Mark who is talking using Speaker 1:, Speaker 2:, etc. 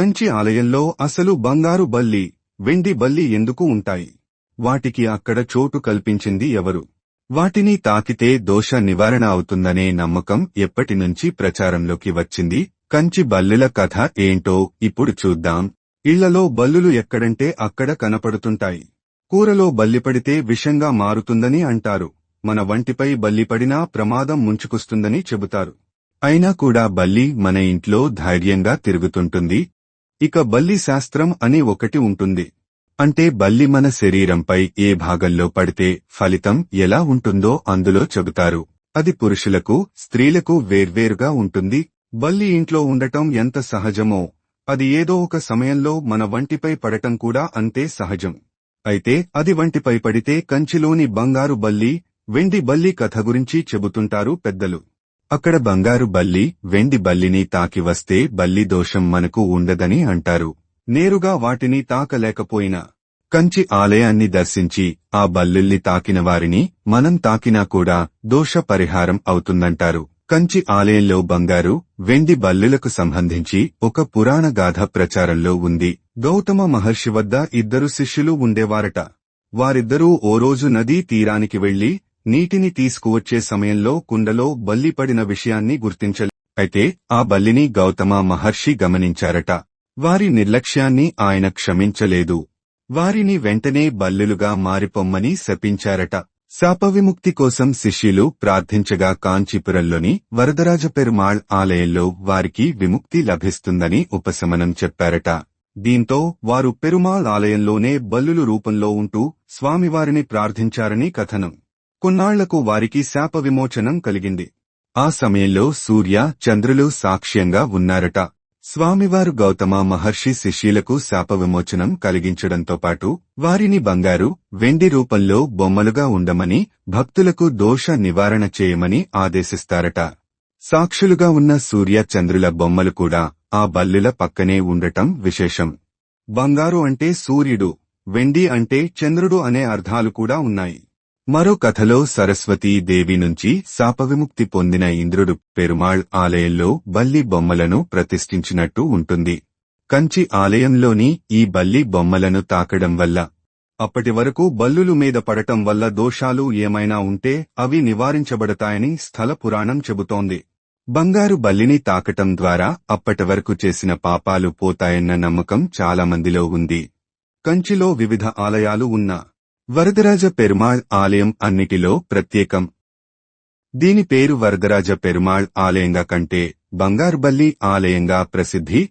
Speaker 1: కంచి ఆలయంలో అసలు బంగారు బల్లి వెండి బల్లి ఎందుకు ఉంటాయి? వాటికి అక్కడ చోటు కల్పించింది ఎవరు? వాటిని తాకితే దోష నివారణ అవుతుందనే నమ్మకం ఎప్పటినుంచి ప్రచారంలోకి వచ్చింది? కంచి బల్లుల కథ ఏంటో ఇప్పుడు చూద్దాం. ఇళ్ళలో బల్లులు ఎక్కడంటే అక్కడ కనపడుతుంటాయి. కూరలో బల్లిపడితే విషంగా మారుతుందని అంటారు. మన వంటిపై బల్లిపడినా ప్రమాదం ముంచుకొస్తుందని చెబుతారు. అయినా కూడా బల్లి మన ఇంట్లో ధైర్యంగా తిరుగుతుంటుంది. ఇక బల్లి శాస్త్రం అనే ఒకటి ఉంటుంది. అంటే బల్లి మన శరీరంపై ఏ భాగంలో పడితే ఫలితం ఎలా ఉంటుందో అందులో చెబుతారు. అది పురుషులకు స్త్రీలకు వేర్వేరుగా ఉంటుంది. బల్లి ఇంట్లో ఉండటం ఎంత సహజమో అది ఏదో ఒక సమయంలో మన వంటిపై పడటం కూడా అంతే సహజం. అయితే అది వంటిపై పడితే కంచిలోని బంగారు బల్లి వెండి బల్లి కథ గురించి చెబుతుంటారు పెద్దలు. అక్కడ బంగారు బల్లి వెండి బల్లిని తాకి వస్తే బల్లి దోషం మనకు ఉండదని అంటారు. నేరుగా వాటిని తాకలేకపోయినా కంచి ఆలయాన్ని దర్శించి ఆ బల్లుల్ని తాకిన వారిని మనం తాకినా కూడా దోష పరిహారం అవుతుందంటారు. కంచి ఆలయంలో బంగారు వెండి బల్లులకు సంబంధించి ఒక పురాణ గాథ ప్రచారంలో ఉంది. గౌతమ మహర్షి వద్ద ఇద్దరు శిష్యులు ఉండేవారట. వారిద్దరూ ఓ రోజు నదీ తీరానికి వెళ్ళి నీటిని తీసుకువచ్చే సమయంలో కుండలో బల్లి పడిన విషయాన్ని గుర్తించలే. అయితే ఆ బల్లిని గౌతమ మహర్షి గమనించారట. వారి నిర్లక్ష్యాన్ని ఆయన క్షమించలేదు. వారిని వెంటనే బల్లులుగా మారిపొమ్మని శపించారట. శాపవిముక్తి కోసం శిష్యులు ప్రార్థించగా కాంచీపురంలోని వరదరాజ పెరుమాళ్ ఆలయంలో వారికి విముక్తి లభిస్తుందని ఉపశమనం చెప్పారట. దీంతో వారు పెరుమాళ్ ఆలయంలోనే బల్లులు రూపంలో ఉంటూ స్వామివారిని ప్రార్థించారని కథనం. కొన్నాళ్ళకు వారికి శాప విమోచనం కలిగింది. ఆ సమయంలో సూర్య చంద్రులు సాక్ష్యంగా ఉన్నారట. స్వామివారు గౌతమ మహర్షి శిష్యులకు శాప విమోచనం కలిగించడంతో పాటు వారిని బంగారు వెండి రూపంలో బొమ్మలుగా ఉండమని భక్తులకు దోష నివారణ చేయమని ఆదేశిస్తారట. సాక్షులుగా ఉన్న సూర్య చంద్రుల బొమ్మలు కూడా ఆ బల్లుల పక్కనే ఉండటం విశేషం. బంగారు అంటే సూర్యుడు వెండి అంటే చంద్రుడు అనే అర్థాలు కూడా ఉన్నాయి. మరో కథలో సరస్వతీ దేవి నుంచి శాపవిముక్తి పొందిన ఇంద్రుడు పెరుమాళ్ ఆలయంలో బల్లి బొమ్మలను ప్రతిష్ఠించినట్టు ఉంటుంది. కంచి ఆలయంలోని ఈ బల్లి బొమ్మలను తాకడం వల్ల అప్పటి వరకు బల్లులు మీద పడటం వల్ల దోషాలు ఏమైనా ఉంటే అవి నివారించబడతాయని స్థల పురాణం చెబుతోంది. బంగారు బల్లిని తాకటం ద్వారా అప్పటి వరకు చేసిన పాపాలు పోతాయన్న నమ్మకం చాలామందిలో ఉంది. కంచిలో వివిధ ఆలయాలు ఉన్నా వరదరాజ పెరుమాళ్ ఆలయం అన్నిటిలో ప్రత్యేకం. దీని పేరు వరదరాజ పెరుమాళ్ ఆలయంగా కంటే బంగారుబల్లి ఆలయంగా ప్రసిద్ధి